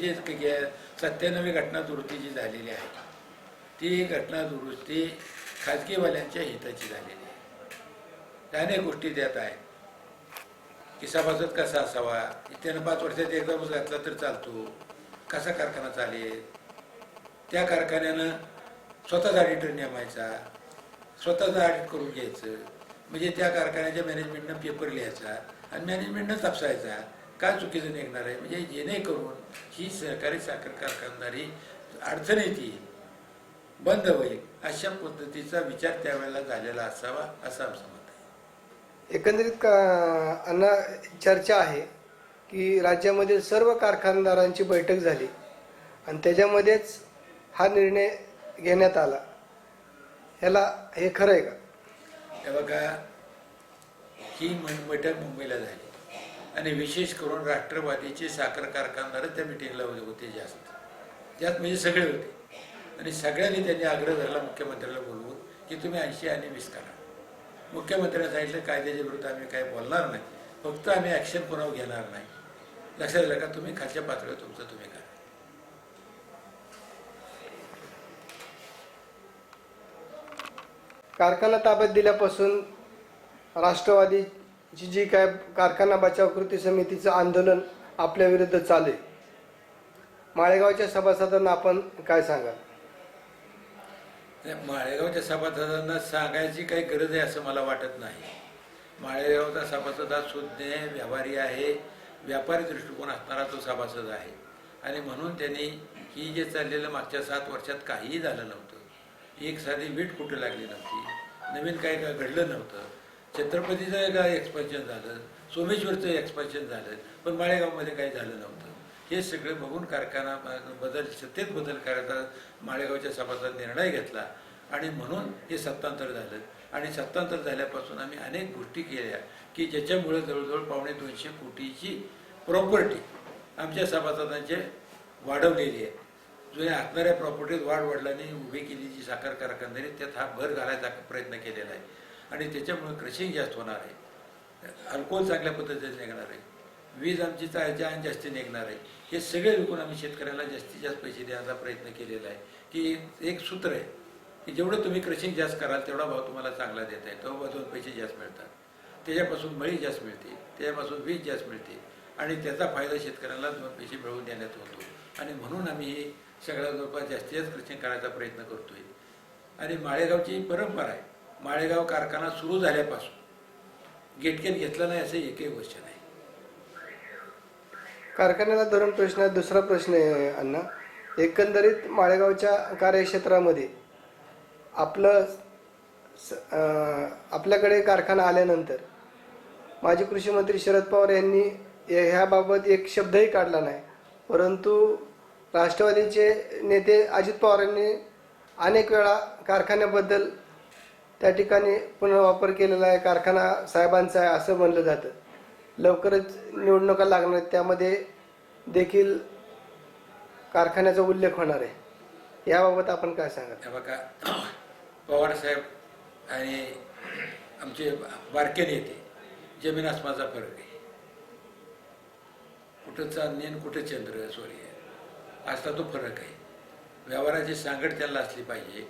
जे सत्त्याण्णवी घटना दुरुस्ती जी झालेली आहे ती घटना दुरुस्ती खाजगीवाल्यांच्या हिताची झालेली आहे. अनेक गोष्टी देत आहेत. की सभासद कसा असावा? त्यानं पाच वर्षात एकदमच घातला तर चालतो. कसा कारखाना चालेल? त्या कारखान्यानं स्वतःचा ऑडिटर नेमायचा. स्वतःचा ऑडिट करून घ्यायचं. म्हणजे त्या कारखान्याच्या मॅनेजमेंटनं पेपर लिहायचा आणि मॅनेजमेंटनं तपसायचा काय चुकीचं निघणार आहे? म्हणजे जेणेकरून ही सहकारी साखर कारखानदारी अडचणीत येईल बंद होईल अशा पद्धतीचा विचार त्यावेळेला झालेला असावा असं आमचं मत आहे. एकंदरीत का अण्णा चर्चा आहे की राज्यामधील सर्व कारखानदारांची बैठक झाली आणि त्याच्यामध्येच हा निर्णय घेण्यात आला. ह्याला हे खरं आहे का? हे बघा ही बैठक मुंबईला झाली. आणि विशेष करून राष्ट्रवादीचे साखर कारखानदार त्या मिटिंगला होते जास्त. त्यात म्हणजे सगळे होते. आणि सगळ्यांनी त्यांनी आग्रह धरला मुख्यमंत्र्याला बोलवून की तुम्ही ऐंशी आणि वीस करा. मुख्यमंत्र्यांनी सांगितलं कायद्याच्या विरुद्ध आम्ही काय बोलणार नाही. फक्त आम्ही ॲक्शन पुन्हा घेणार नाही. लक्षात आलं का तुम्ही खालच्या पातळीवर तुमचं तुम्ही करा. कारखाना ताब्यात दिल्यापासून राष्ट्रवादी जी जी काय कारखाना बचाव कृती समितीचं आंदोलन आपल्या विरुद्ध चालू आहे माळेगावच्या सभासदांना आपण काय सांगाल? माळेगावच्या सभासदांना सांगायची काही गरज आहे असं मला वाटत नाही. माळेगावचा सभासद हा शुद्ध व्यापारी आहे व्यापारी दृष्टिकोन असणारा तो सभासद आहे. आणि म्हणून त्यांनी ही जे चाललेलं मागच्या सात वर्षात काहीही झालं नव्हतं. एक साधी वीट कुठं लागली नव्हती? नवीन काही घडलं नव्हतं? छत्रपतीचं काय एक्सपान्शन झालं सोमेश्वरचं एक्सपान्शन झालं पण माळेगावमध्ये काही झालं नव्हतं. हे सगळं बघून कारखाना बदल सत्तेत बदल करायचा माळेगावच्या सभाचा निर्णय घेतला. आणि म्हणून हे सत्तांतर झालं. आणि सत्तांतर झाल्यापासून आम्ही अनेक गोष्टी केल्या की ज्याच्यामुळे जवळजवळ पावणे दोनशे कोटीची प्रॉपर्टी आमच्या सभासदांचे वाढवलेली आहे. जुन्या असणाऱ्या प्रॉपर्टीत वाढ वडिलांनी उभी केली जी साखर कारखानदारी त्यात हा भर घालायचा प्रयत्न केलेला आहे. आणि त्याच्यामुळे क्रशिंग जास्त होणार आहे. अल्कोहोल चांगल्या पद्धतीने निघणार आहे. वीज आमची चा- जान जास्ती निघणार आहे. हे सगळे विकून आम्ही शेतकऱ्याला जास्तीत जास्त पैसे द्यायचा प्रयत्न केलेला आहे. की एक सूत्र आहे की जेवढं तुम्ही क्रशिंग जास्त कराल तेवढा भाव तुम्हाला चांगला देत आहे तेव्हा दोन पैसे जास्त मिळतात. त्याच्यापासून मळी जास्त मिळते. त्याच्यापासून वीज जास्त मिळते. आणि त्याचा फायदा शेतकऱ्याला दोन पैसे मिळवून देण्यात होतो. आणि म्हणून आम्ही हे सगळ्या जवळपास जास्तीत जास्त क्रशिंग करायचा प्रयत्न करतोय. आणि माळेगावची परंपरा आहे. माळेगाव कारखाना सुरू झाल्यापासून गेटकेन घेतला नाही असं एकही गोष्ट नाही. कारखान्याला धरून प्रश्न दुसरा प्रश्न आहे अण्णा. एकंदरीत माळेगावच्या कार्यक्षेत्रामध्ये आपलं स- आपल्याकडे कारखाना आल्यानंतर माजी कृषी मंत्री शरद पवार यांनी या- ह्याबाबत एक शब्दही काढला नाही. परंतु राष्ट्रवादीचे नेते अजित पवारांनी अनेक वेळा कारखान्याबद्दल त्या ठिकाणी पुनर्वापर केलेला आहे कारखाना साहेबांचा आहे असं म्हणलं जातं. लवकरच निवडणुका लागणार आहेत त्यामध्ये देखील कारखान्याचा उल्लेख होणार आहे. याबाबत आपण काय सांगा हे बघा पवार साहेब आणि आमचे बारके नेते जमीन आसमाचा फरक आहे. कुठं चांदणी आणि कुठं चंद्र सूर्य असला तो फरक आहे. व्यवहाराची सांगड त्यांना असली पाहिजे.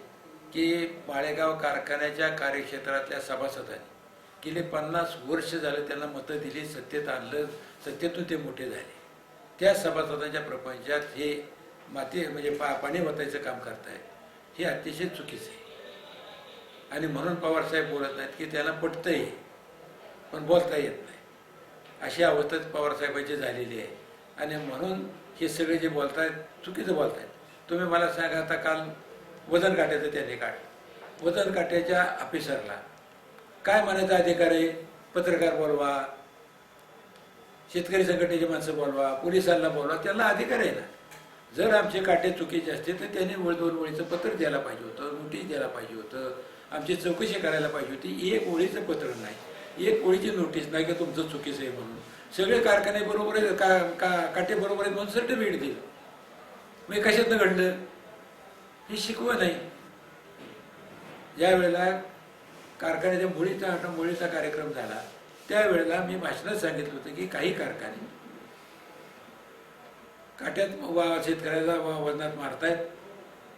की माळेगाव कारखान्याच्या कार्यक्षेत्रातल्या सभासदांनी गेले पन्नास वर्ष झालं त्यांना मतं दिली सत्तेत आणलं सत्तेतून ते मोठे झाले. त्या सभासदांच्या प्रपंचात हे माती म्हणजे पा पाणी वतायचं काम करतायत. हे अतिशय चुकीचं आहे. आणि म्हणून पवारसाहेब बोलत नाहीत की त्याला पटतंही पण बोलता येत नाही. अशी अवस्था पवारसाहेबांची झालेली आहे. आणि म्हणून हे सगळे जे बोलतायत चुकीचं बोलतायत. तुम्ही मला सांगा आता काल वजन काट्याचं त्याने काढ वजन काट्याच्या ऑफिसरला काय म्हणायचा अधिकार आहे? पत्रकार बोलवा शेतकरी संघटनेची माणसं बोलवा पोलिसांना बोलवा त्यांना अधिकार आहे ना? जर आमचे काटे चुकीचे असते तर त्यांनी वळ दोन ओळीचं पत्र द्यायला पाहिजे होतं नोटीस द्यायला पाहिजे होतं आमची चौकशी करायला पाहिजे होती. एक ओळीचं पत्र नाही. एक ओळीची नोटीस नाही की तुमचं चुकीचं आहे म्हणून. सगळे कारखाने बरोबर आहेत का का काटे बरोबर आहेत म्हणून सर्टिफिकेट दिलं. मग कशातनं घडलं? हे शिकवण नाही ज्या वेळेला कारखान्याच्या मुळीचा मुळीचा कार्यक्रम झाला त्यावेळेला मी भाषणात सांगितलं होतं की काही कारखाने काट्यात वा शेतकऱ्याला वा- वजनात मारतायत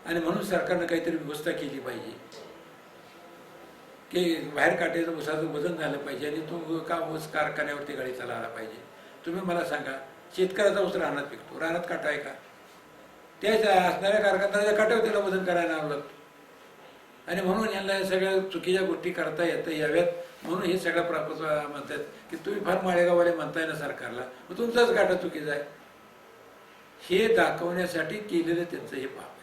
आणि म्हणून सरकारनं काहीतरी व्यवस्था केली पाहिजे. की बाहेर काट्याचं उसाचं वजन झालं पाहिजे आणि तो का ऊस कारखान्यावरती गाडी चालवला पाहिजे. तुम्ही मला सांगा शेतकऱ्याचा ऊस राहण्यात पिकतो. राहण्यात काटा आहे का? त्या असणाऱ्या कारखानदाराच्या काट्यावर वजन करायला आलं लागतं आणि म्हणून यांना या सगळ्या चुकीच्या गोष्टी करता येता याव्यात म्हणून हे सगळं प्राप्त म्हणतात की तुम्ही फार माळेगाववाले म्हणताय ना सरकारला मग तुमचाच गाठा चुकीचा आहे. हे दाखवण्यासाठी केलेलं त्यांचं हे पाप.